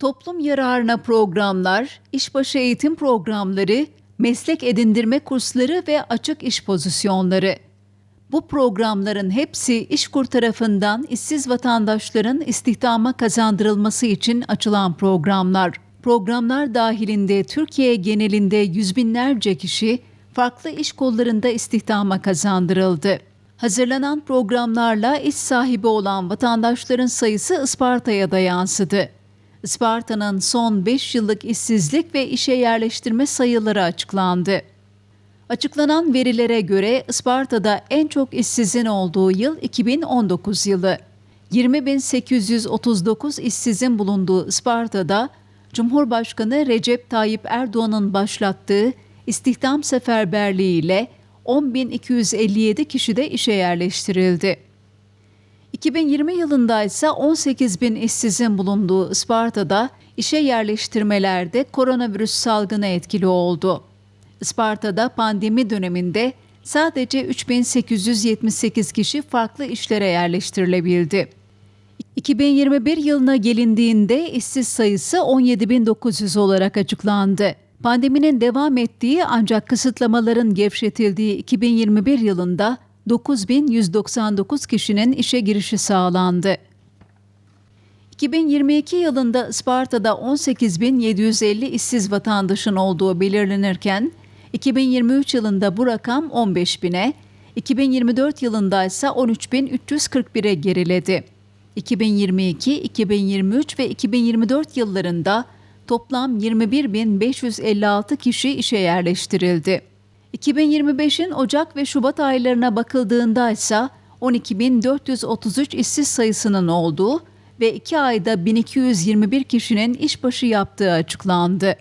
Toplum yararına programlar, işbaşı eğitim programları, meslek edindirme kursları ve açık iş pozisyonları. Bu programların hepsi İşkur tarafından işsiz vatandaşların istihdama kazandırılması için açılan programlar. Programlar dahilinde Türkiye genelinde yüz binlerce kişi farklı iş kollarında istihdama kazandırıldı. Hazırlanan programlarla iş sahibi olan vatandaşların sayısı Isparta'ya da yansıdı. Isparta'nın son 5 yıllık işsizlik ve işe yerleştirme sayıları açıklandı. Açıklanan verilere göre Isparta'da en çok işsizin olduğu yıl 2019 yılı. 20.839 işsizin bulunduğu Isparta'da Cumhurbaşkanı Recep Tayyip Erdoğan'ın başlattığı istihdam seferberliği ile 10.257 kişi de işe yerleştirildi. 2020 yılında ise 18 bin işsizin bulunduğu Isparta'da işe yerleştirmelerde koronavirüs salgını etkili oldu. Isparta'da pandemi döneminde sadece 3878 kişi farklı işlere yerleştirilebildi. 2021 yılına gelindiğinde işsiz sayısı 17.900 olarak açıklandı. Pandeminin devam ettiği ancak kısıtlamaların gevşetildiği 2021 yılında 9199 kişinin işe girişi sağlandı. 2022 yılında Isparta'da 18.750 işsiz vatandaşın olduğu belirlenirken, 2023 yılında bu rakam 15 bine, 2024 yılında ise 13.341'e geriledi. 2022, 2023 ve 2024 yıllarında toplam 21.556 kişi işe yerleştirildi. 2025'in Ocak ve Şubat aylarına bakıldığında ise 12.433 işsiz sayısının olduğu ve 2 ayda 1221 kişinin işbaşı yaptığı açıklandı.